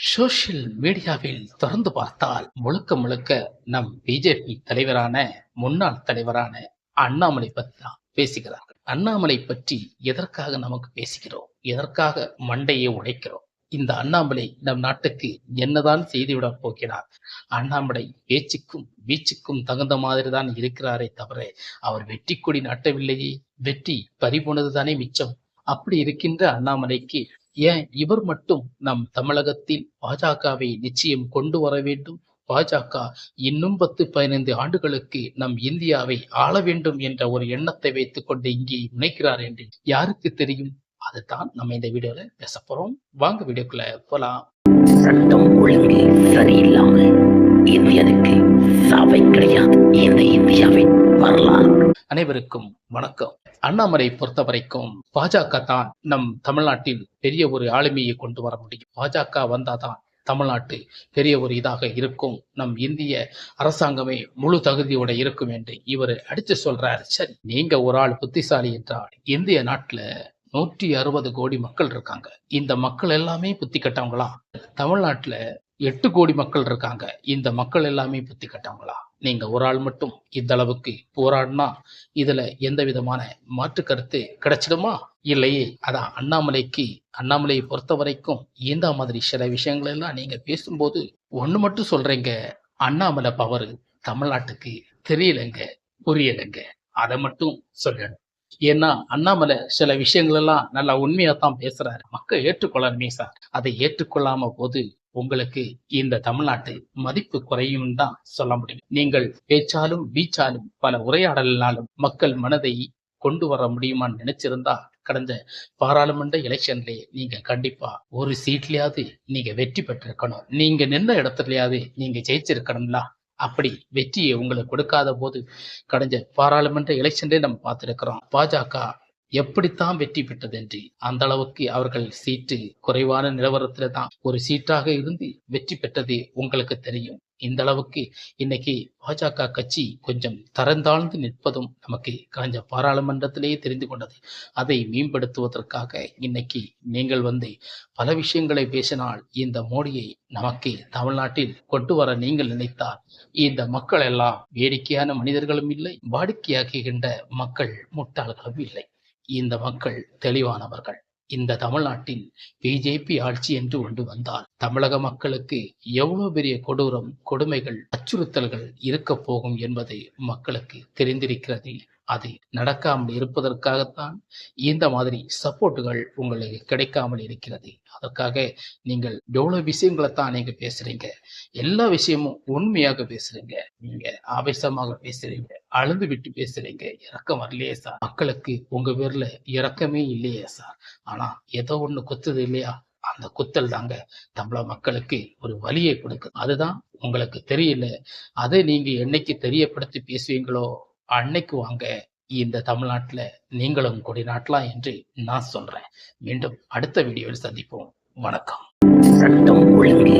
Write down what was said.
Social மீடியாவில் திறந்து பார்த்தால் முழுக்க முழுக்க நம் பிஜேபி தலைவரான முன்னாள் தலைவரான அண்ணாமலை பற்றி தான் பேசுகிறார்கள். அண்ணாமலை பற்றி எதற்காக நமக்கு பேசுகிறோம்? எதற்காக மண்டையை உடைக்கிறோம்? இந்த அண்ணாமலை நம் நாட்டுக்கு என்னதான் செய்துவிடப் போகிறார்? அண்ணாமலை பேச்சுக்கும் வீச்சுக்கும் தகுந்த மாதிரி தான் இருக்கிறாரே தவிர அவர் வெற்றி கொடி நாட்டவில்லையே? வெற்றி பறிபோனதுதானே மிச்சம்? அப்படி இருக்கின்ற அண்ணாமலைக்கு ஏன் இவர் மட்டும் நம் தமிழகத்தில் பாஜகவை நிச்சயம் கொண்டு வர வேண்டும்? பாஜக இன்னும் பத்து பதினைந்து ஆண்டுகளுக்கு நம் இந்தியாவை ஆள வேண்டும் என்ற ஒரு எண்ணத்தை வைத்துக் கொண்டு இங்கே முனைக்கிறார் என்று யாருக்கு தெரியும்? அதுதான் நம்ம இந்த வீடியோல பேச போறோம். வாங்க வீடியோக்குள்ள போலாம். சட்டம் ஒழுங்கு சரியில்லாம இந்தியனுக்கு சாவை கிடையாது. இந்த இந்தியாவின் வரலாறு. அனைவருக்கும் வணக்கம். அண்ணாமலை பொறுத்த வரைக்கும் பாஜக தான் நம் தமிழ்நாட்டில் பெரிய ஒரு ஆளுமையை கொண்டு வர முடியும். பாஜக வந்தாதான் தமிழ்நாட்டு பெரிய ஒரு இதாக இருக்கும். நம் இந்திய அரசாங்கமே முழு தகுதியோட இருக்கும் என்று இவர் அடிச்சு சொல்றாரு. சரி நீங்க ஒரு ஆள் புத்திசாலி என்றால் இந்திய நாட்டுல நூற்றி அறுபது கோடி மக்கள் இருக்காங்க. இந்த மக்கள் எல்லாமே புத்தி கட்டவங்களா? தமிழ்நாட்டுல எட்டு கோடி மக்கள் இருக்காங்க. இந்த மக்கள் எல்லாமே புத்தி கட்டவங்களா? நீங்க ஒரு ஆள் மட்டும் இந்த அளவுக்கு போராடினா இதுல எந்த விதமான மாற்று கருத்து கிடைச்சிடுமா? இல்லையே. அதான் அண்ணாமலைக்கு அண்ணாமலையை பொறுத்த வரைக்கும் இந்த மாதிரி சில விஷயங்கள் எல்லாம் நீங்க பேசும்போது ஒண்ணு மட்டும் சொல்றீங்க. அண்ணாமலை பவர் தமிழ்நாட்டுக்கு தெரியலைங்க புரியலைங்க. அதை மட்டும் சொல்லணும் ஏன்னா அண்ணாமலை சில விஷயங்கள் எல்லாம் நல்லா உண்மையா தான் பேசுறாரு. மக்கள் ஏற்றுக்கொள்ளணுமே சார். அதை ஏற்றுக்கொள்ளாம போது உங்களுக்கு இந்த தமிழ்நாட்டு மதிப்பு குறையும் தான் சொல்ல முடியும். நீங்கள் பேச்சாலும் வீச்சாலும் பல உரையாடலினாலும் மக்கள் மனதை கொண்டு வர முடியுமான்னு நினைச்சிருந்தா கடந்த பாராளுமன்ற எலெக்ஷன்லயே நீங்க கண்டிப்பா ஒரு சீட்லயாவது நீங்க வெற்றி பெற்றிருக்கணும். நீங்க நின்ற இடத்துலயாவது நீங்க ஜெயிச்சிருக்கணும்ல? அப்படி வெற்றியை உங்களுக்கு கொடுக்காத போது கடந்த பாராளுமன்ற எலெக்ஷன்லேயே நம்ம பார்த்துருக்கிறோம். பாஜக எப்படித்தான் வெற்றி பெற்றது என்று அந்த அளவுக்கு அவர்கள் சீட்டு குறைவான நிலவரத்துல தான் ஒரு சீட்டாக இருந்து வெற்றி பெற்றது உங்களுக்கு தெரியும். இந்த அளவுக்கு இன்னைக்கு பாஜக கட்சி கொஞ்சம் தரந்தாழ்ந்து நிற்பதும் நமக்கு கலைஞ்ச பாராளுமன்றத்திலேயே தெரிந்து கொண்டது. அதை மேம்படுத்துவதற்காக இன்னைக்கு நீங்கள் வந்து பல விஷயங்களை பேசினால் இந்த மோடியை நமக்கு தமிழ்நாட்டில் கொண்டு வர நீங்கள் நினைத்தால் இந்த மக்கள் எல்லாம் வேடிக்கையான மனிதர்களும் இல்லை வாடிக்கையாக்குகின்ற மக்கள் முட்டாள்களும் இல்லை. இந்த மக்கள் தெளிவானவர்கள். இந்த தமிழ்நாட்டில் பிஜேபி ஆட்சி என்று ஒன்று வந்தால் தமிழக மக்களுக்கு எவ்வளவு பெரிய கொடூரம் கொடுமைகள் அச்சுறுத்தல்கள் இருக்க போகும் என்பது மக்களுக்கு தெரிந்திருக்கிறது. அது நடக்காமல் இருப்பதற்காகத்தான் இந்த மாதிரி சப்போர்ட்டுகள் உங்களுக்கு கிடைக்காமல் இருக்கிறது. அதற்காக நீங்கள் எவ்வளவு விஷயங்களை தான் நீங்க பேசுறீங்க? எல்லா விஷயமும் உண்மையாக பேசுறீங்க. நீங்க ஆவேசமாக பேசுறீங்க. அழுந்து விட்டு பேசுறீங்க. இறக்கம் வரலையே சார். மக்களுக்கு உங்க பேர்ல இறக்கமே இல்லையே சார். ஆனா ஏதோ ஒண்ணு குத்துது இல்லையா? அந்த குத்தல் தாங்க தமிழ மக்களுக்கு ஒரு வலியை கொடுக்குது. அதுதான் உங்களுக்கு தெரியல. அதை நீங்க என்னைக்கு தெரியப்படுத்தி பேசுவீங்களோ அன்னைக்கு வாங்க இந்த தமிழ்நாட்டுல நீங்களும் கொடி நாட்டலாம் என்று நான் சொல்றேன். மீண்டும் அடுத்த வீடியோவில் சந்திப்போம். வணக்கம். சட்டம் ஒழுங்கு